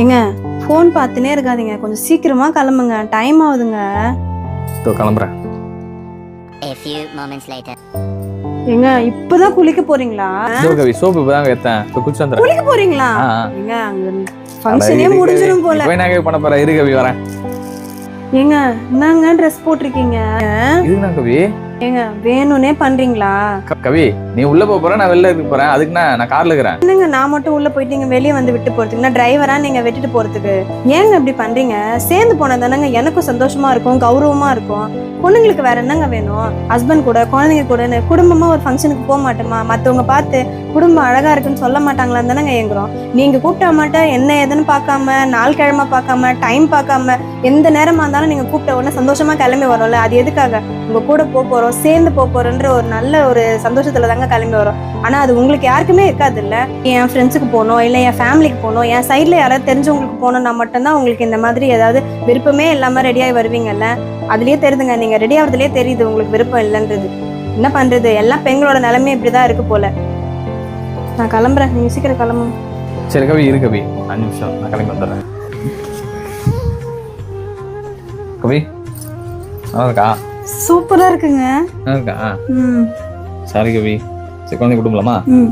ஏங்க ஃபோன் பார்த்துனே இருக்காதீங்க. கொஞ்சம் சீக்கிரமா கிளம்புங்க. டைம் ஆகுதுங்க. இதோ கிளம்புறேன். A few moments later. ஏங்க இப்பதான் குளிக்க போறீங்களா? கவி சோப்பு இப்பதாங்க ஏத்தேன். இப்போ குச்சி வந்துடுறேன். குளிக்க போறீங்களா. ஏங்க அங்க ஃபங்க்ஷனே முடிஞ்சிடும் போல. போய் நான் பண்ண போறேன் இரு கவி வரேன். ஏங்க என்னங்க ட்ரெஸ் போட்டிருக்கீங்க? இதுனா கவி. ஏங்க வேணும்னே பண்றீங்களா? கவி நீ உள்ள போக போற நான் வெளில இருக்க போறேன். அதுக்கு நான் நான் கார்ல இருக்கிறேன். என்னங்க நான் மட்டும் உள்ள போயிட்டு நீங்க வெளியே வந்து விட்டு போறதுக்கு நான் டிரைவரா நீங்க விட்டுட்டு போறதுக்கு? ஏங்க இப்படி பண்றீங்க? சேர்ந்து போனா தானங்க எனக்கும் சந்தோஷமா இருக்கும் கௌரவமா இருக்கும். பொண்ணுங்களுக்கு வேற என்னங்க வேணும்? ஹஸ்பண்ட் கூட குழந்தைங்க கூட குடும்பமா ஒரு ஃபங்க்ஷனுக்கு போக மாட்டோமா? மத்தவங்க பார்த்து குடும்பம் அழகா இருக்குன்னு சொல்ல மாட்டாங்களான்னு தானங்க ஏங்குறோம். நீங்க கூப்பிட்டா மாட்டேன் என்ன ஏதுன்னு பார்க்காம நாள் கிழமை பார்க்காம டைம் பார்க்காம எந்த நேரமா இருந்தாலும் நீங்க கூப்பிட்ட உடனே சந்தோஷமா கிளம்பி வரோம்ல அது எதுக்காக? உங்க கூட போக போறோம் சேர்ந்து போக போகிறோன்ற ஒரு நல்ல ஒரு சந்தோஷத்தில் தாங்க கிளம்பி வரோம். ஆனால் அது உங்களுக்கு யாருக்குமே இருக்காது இல்லை என் ஃப்ரெண்ட்ஸுக்கு போகணும் இல்லை என் ஃபேமிலிக்கு போகணும் என் சைடில் யாராவது தெரிஞ்சவங்களுக்கு போகணும்னா மட்டும்தான் உங்களுக்கு இந்த மாதிரி ஏதாவது விருப்பமே இல்லாமல் ரெடியாகி வருவீங்கல்ல? அதுலேயே தெரியுதுங்க நீங்கள் ரெடி ஆகுறதுலயே தெரியுது உங்களுக்கு விருப்பம் இல்லைன்றது. என்ன பண்ணுறது எல்லா பெண்களோட நிலைமை இப்படிதான் இருக்குது போல். நான் கிளம்புறேன். நீங்கள் சீக்கிரம் கிளம்பும் சரி கவி இரு கவி. அஞ்சு நிமிஷம். நான் கிளம்பி வந்துடுறேன். கவி? நல்லா இருக்கா? சூப்பரா இருக்குங்க. இருக்கா? சாரி கவி. சரி குழந்தை குடும்பலாமா ம்.